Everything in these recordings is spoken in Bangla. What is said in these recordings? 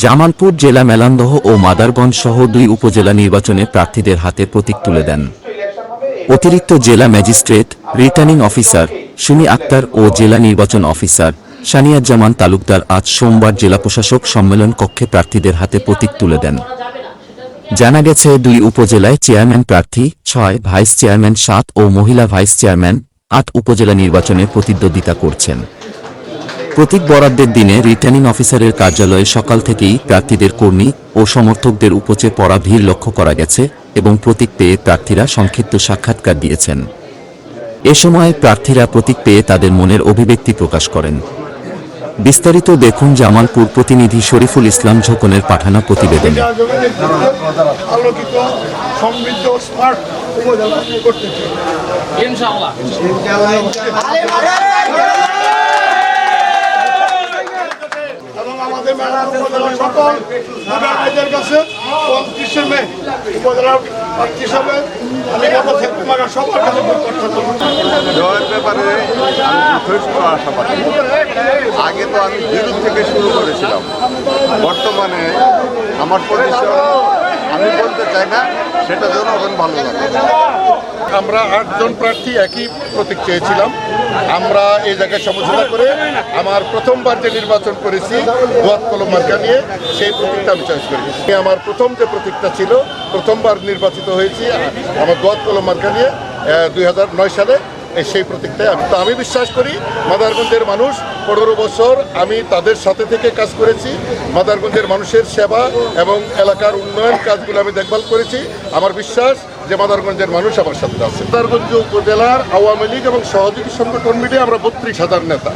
জামালপুর জেলা মেলান্দহ ও মাদারগঞ্জ সহ দুই উপজেলা নির্বাচনে প্রার্থীদের হাতে প্রতীক তুলে দেন। অতিরিক্ত জেলা magistrate, returning officer Sumi Akter ও জেলা নির্বাচন অফিসার সানিয়াজ্জামান তালুকদার আজ সোমবার জেলা প্রশাসক সম্মেলন কক্ষে প্রার্থীদের হাতে প্রতীক তুলে দেন। জানা গেছে, দুই উপজেলায় চেয়ারম্যান প্রার্থী, ছয় ভাইস চেয়ারম্যান, সাত ও মহিলা ভাইস চেয়ারম্যান আট উপজেলা নির্বাচনে প্রতিদ্বন্দ্বিতা করছেন। প্রতীক বরাদ্দের দিনে রিটার্নিং অফিসারের কার্যালয়ে সকাল থেকেই প্রার্থীদের কর্মী ও সমর্থকদের উপচে পড়া ভিড় লক্ষ্য করা গেছে এবং প্রতীক পেয়ে প্রার্থীরা সংক্ষিপ্ত সাক্ষাৎকার দিয়েছেন। এ সময় প্রার্থীরা প্রতীক পেয়ে তাদের মনের অভিব্যক্তি প্রকাশ করেন। বিস্তারিত দেখুন জামালপুর প্রতিনিধি শরীফুল ইসলাম ঝোকনের পাঠানো প্রতিবেদনে। আলোকিত সমৃদ্ধ স্মার্ট উপজেলা করতে চাই ইনশাআল্লাহ এবং আমাদের মেলার উপজেলার সকল ভাইদের কাছে পঁয়ত্রিশে মে উপজেলার হিসাবে আমি কথা থাকতে মারা সবার কাছে। জয়ের ব্যাপারে আগে তো আমি বিরোধ থেকে শুরু করেছিলাম বর্তমানে আমার পজিশন আমি বলতে চাই না সেটা জনগণ ভালো লাগে। আমরা আটজন প্রার্থী একই প্রতীক চেয়েছিলাম। আমরা এই জায়গায় সমঝোতা করে আমার প্রথমবার যে নির্বাচন করেছি দোয়াত কলম মার্কা নিয়ে সেই প্রতীকটা আমি চয়েস করি আমার প্রথম যে প্রতীকটা ছিল, প্রথমবার নির্বাচিত হয়েছি, আমার দোয়াত কলম মার্কা নিয়ে দুই হাজার নয় সালে সেই প্রতীকটাই। আমি তো আমি বিশ্বাস করি মাদারগঞ্জের মানুষ পনেরো বছর আমি তাদের সাথে থেকে কাজ করেছি, মাদারগঞ্জের মানুষের সেবা এবং এলাকার উন্নয়ন কাজগুলো আমি দেখভাল করেছি। আমার বিশ্বাস যে মাদারগঞ্জের মানুষ আমার সাথে আছে। মাদারগঞ্জ উপজেলার আওয়ামী লীগ এবং সহযোগী সংগঠন মিলিয়ে আমরা বত্রিশ হাজার নেতা।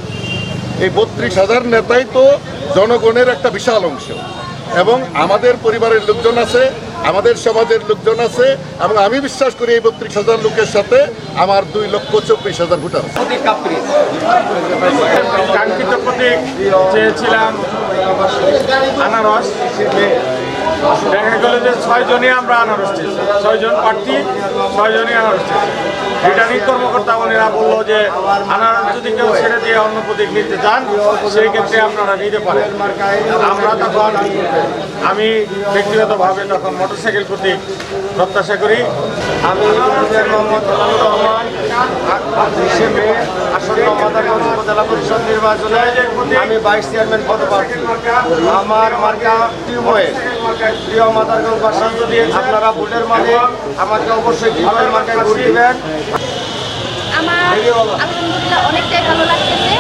এই বত্রিশ হাজার নেতাই তো জনগণের একটা বিশাল অংশ। এবং আমাদের পরিবারের লোকজন আছে আমাদের সমাজের লোকজন আছে এবং আমি বিশ্বাস করি এই বত্রিশ হাজার লোকের সাথে আমার দুই লক্ষ চব্বিশ হাজার ভোটার প্রতীক চেয়েছিলাম আনারস। গেল যে ছয়জনই আমরা আনারস। চেয়েছি ছয়জন প্রার্থী ছয়জনই আনারস। চেয়েছি রিটার্নিং কর্মকর্তা ওনারা বলল যে, আনারস যদি কেউ ছেড়ে দিয়ে অন্য প্রতীক নিতে চান সেই ক্ষেত্রে আপনারা নিতে পারেন। আমরা তখন, আমি ব্যক্তিগতভাবে তখন মোটরসাইকেল প্রতীক প্রত্যাশা করি। আমি মোহাম্মদ রহমান মে আসন্ন মাদারগঞ্জ উপজেলা পরিষদ নির্বাচনে আমি ভাইস চেয়ারম্যান আমার মার্কা টিউবওয়েল প্রিয় মাদারগঞ্জবাসী আপনারা ভোটের মানে আমাকে অবশ্যই টিউবওয়েল মার্কায় ভোট দিবেন। আমার আলহামদুলিল্লাহ অনেকটাই ভালো লাগতেছে।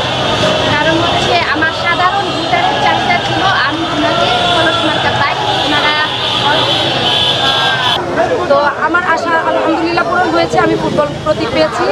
কারণ হচ্ছে আমার সাধারণ ভোটারের চাহিদা ছিল আমি ওনাকে খরচ মার্কা পাই। ওনারা তো আমার আশা আলহামদুলিল্লাহ পূরণ হয়েছে। আমি ফুটবল প্রতীক পেয়েছি।